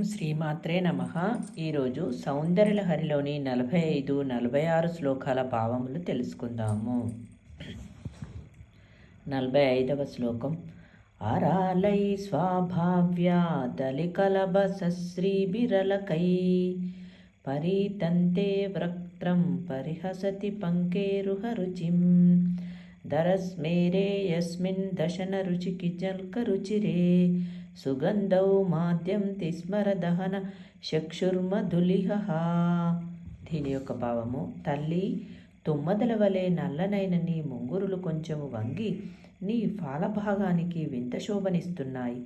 శ్రీమాత్రే నమ. ఈరోజు సౌందర్యలహరిలోని నలభై ఐదు నలభై ఆరు శ్లోకాల భావములు తెలుసుకుందాము. నలభై ఐదవ శ్లోకం. అరాలై స్వాభావ్యాదలికలభశ్రీబిరలకై పరీతంతే వ్రక్త్రం పరిహసతి పంకేరుహరుచిం. దరస్మేరే యస్మిన్ దశన రుచికి జల్కరుచిరే. సుగంధౌ మాద్యం తిస్మర దహన చక్షుర్మధులిహ దీని యొక్క భావము తల్లి తుమ్మదల వలె నల్లనైన నీ ముంగురులు కొంచెము వంగి నీ ఫాలభాగానికి వింత శోభనిస్తున్నాయి.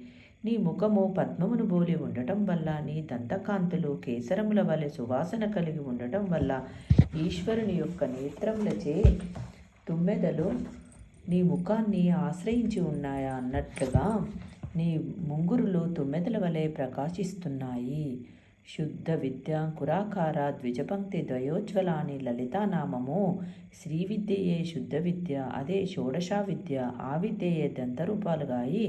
నీ ముఖము పద్మమును బోలి ఉండటం వల్ల నీ దంతకాంతులు కేసరముల వలె సువాసన కలిగి ఉండటం వల్ల ఈశ్వరుని యొక్క నేత్రములచే తుమ్మెదలు నీ ముఖాన్ని ఆశ్రయించి ఉన్నాయా అన్నట్లుగా నీ ముంగురులు తుమ్మెదల వలె ప్రకాశిస్తున్నాయి. శుద్ధ విద్య కురాకార ద్విజపంక్తి ద్వయోజ్వలాని లలితానామము. శ్రీ విద్యయే శుద్ధ విద్య అదే షోడశా విద్య ఆ విద్యయే దంతరూపాలుగాయి.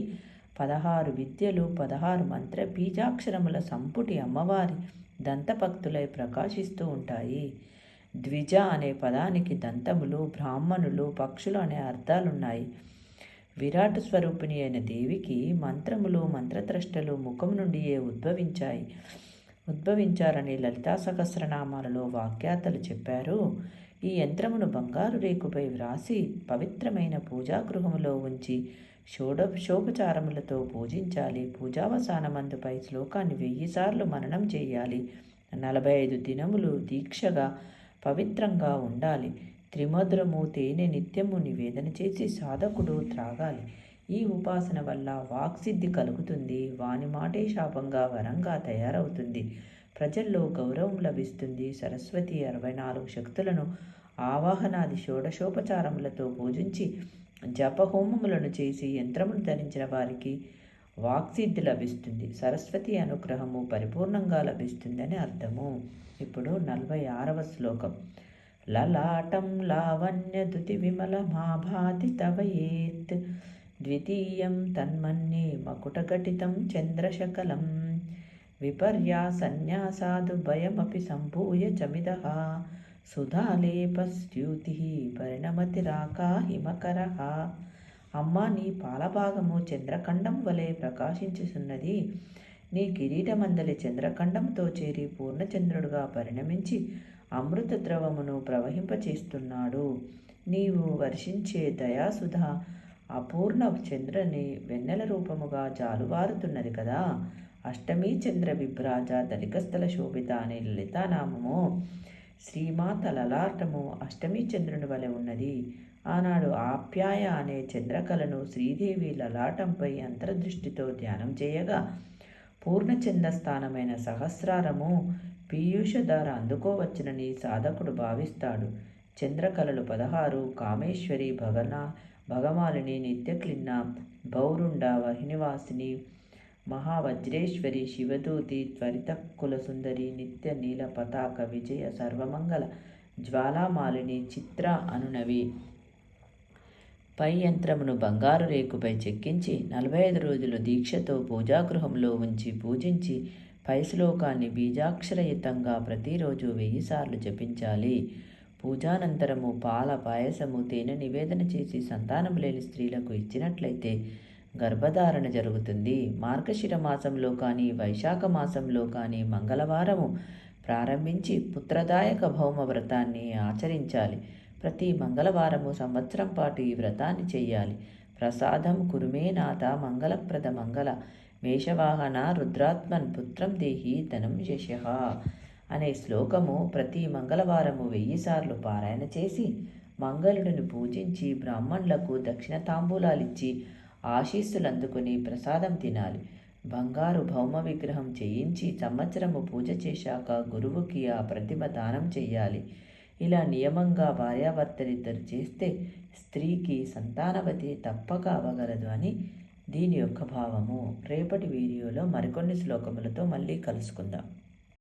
పదహారు విద్యలు పదహారు మంత్ర బీజాక్షరముల సంపుటి అమ్మవారి దంతభక్తులై ప్రకాశిస్తూ ఉంటాయి. ద్విజ అనే పదానికి దంతములు బ్రాహ్మణులు పక్షులు అనే అర్థాలున్నాయి. విరాట్ స్వరూపిణి అయిన దేవికి మంత్రములు మంత్రద్రష్టలు ముఖం నుండియే ఉద్భవించాయి. ఉద్భవించారని లలితా సహస్రనామాలలో వాక్యాతలు చెప్పారు. ఈ యంత్రమును బంగారు రేకుపై వ్రాసి పవిత్రమైన పూజాగృహములో ఉంచి షోడశోపచారములతో పూజించాలి. పూజావసానమందుపై శ్లోకాన్ని వెయ్యిసార్లు మననం చేయాలి. నలభై ఐదు దినములు దీక్షగా పవిత్రంగా ఉండాలి. త్రిమధురము తేనె నిత్యము నివేదన చేసి సాధకుడు త్రాగాలి. ఈ ఉపాసన వల్ల వాక్సిద్ధి కలుగుతుంది. వాని మాటే శాపంగా వరంగా తయారవుతుంది. ప్రజల్లో గౌరవం లభిస్తుంది. సరస్వతి అరవై నాలుగు శక్తులను ఆవాహనాది షోడశోపచారములతో పూజించి జపహోమములను చేసి యంత్రమును ధరించిన వారికి వాక్సిద్ధి లభిస్తుంది. సరస్వతి అనుగ్రహము పరిపూర్ణంగా లభిస్తుందని అర్థము. ఇప్పుడు నలభై ఆరవ శ్లోకం. లలాటం లావణ్యదుతి విమలమాభాతి తవయేత్ ద్వితీయం తన్మన్యే మకుటఘటితం చంద్రశకలం. విపర్యాసన్యాసాదు భయమపి సంభూయ చమిదః. సుధాలేపస్యూతి పరిణమతిరాకా హిమకర. అమ్మ నీ పాలభాగము చంద్రఖండం వలె ప్రకాశించుచున్నది. నీ కిరీటమందలి చంద్రఖండంతో చేరి పూర్ణచంద్రుడుగా పరిణమించి అమృత ద్రవమును ప్రవహింపచేస్తున్నాడు. నీవు వర్షించే దయాసుధ అపూర్ణ చంద్రని వెన్నెల రూపముగా జాలువారుతున్నది కదా. అష్టమీ చంద్ర విభ్రాజ దళికస్థల శోభిత అనే లలితానామము శ్రీమాత లలాటము అష్టమీ చంద్రుని వలె ఉన్నది. ఆనాడు ఆప్యాయ అనే చంద్రకళను శ్రీదేవి లలాటంపై అంతర్దృష్టితో ధ్యానం చేయగా పూర్ణచంద్ర స్థానమైన సహస్రారము పీయూష ధార అందుకోవచ్చునని సాధకుడు భావిస్తాడు. చంద్రకళలు పదహారు కామేశ్వరి భగన భగమాలిని నిత్యక్లిన్న భౌరుండ వహినివాసిని మహావజ్రేశ్వరి శివదూతి త్వరిత కులసుందరి నిత్య నీల పతాక విజయ సర్వమంగళ జ్వాలామాలిని చిత్ర అనునవి. పై యంత్రమును బంగారు రేకుపై చెక్కించి నలభై ఐదు రోజులు దీక్షతో పూజాగృహంలో ఉంచి పూజించి పై శ్లోకాన్ని బీజాక్షరయుతంగా ప్రతిరోజు వెయ్యిసార్లు జపించాలి. పూజానంతరము పాల పాయసము తేనె నివేదన చేసి సంతానం లేని స్త్రీలకు ఇచ్చినట్లయితే గర్భధారణ జరుగుతుంది. మార్గశిర మాసంలో కానీ వైశాఖ మాసంలో కానీ మంగళవారము ప్రారంభించి పుత్రదాయక భౌమ వ్రతాన్ని ఆచరించాలి. ప్రతి మంగళవారము సంవత్సరం పాటు ఈ వ్రతాన్ని చేయాలి. ప్రసాదం కురుమేనాథ మంగళప్రద మంగళ. మేషవాహన రుద్రాత్మన్ పుత్రం దేహి ధనం యశ. అనే శ్లోకము ప్రతి మంగళవారము వెయ్యిసార్లు పారాయణ చేసి మంగళుడిని పూజించి బ్రాహ్మణులకు దక్షిణ తాంబూలాలిచ్చి ఆశీస్సులు అందుకుని ప్రసాదం తినాలి. బంగారు భౌమ విగ్రహం చేయించి సంవత్సరము పూజ చేశాక గురువుకి ఆ ప్రతిమ దానం చేయాలి. ఇలా నియమంగా భార్యాభర్తలిద్దరు చేస్తే స్త్రీకి సంతానవతి తప్పక అవ్వగలదు అని దీని యొక్క భావము. రేపటి వీడియోలో మరికొన్ని శ్లోకములతో మళ్ళీ కలుసుకుందాం.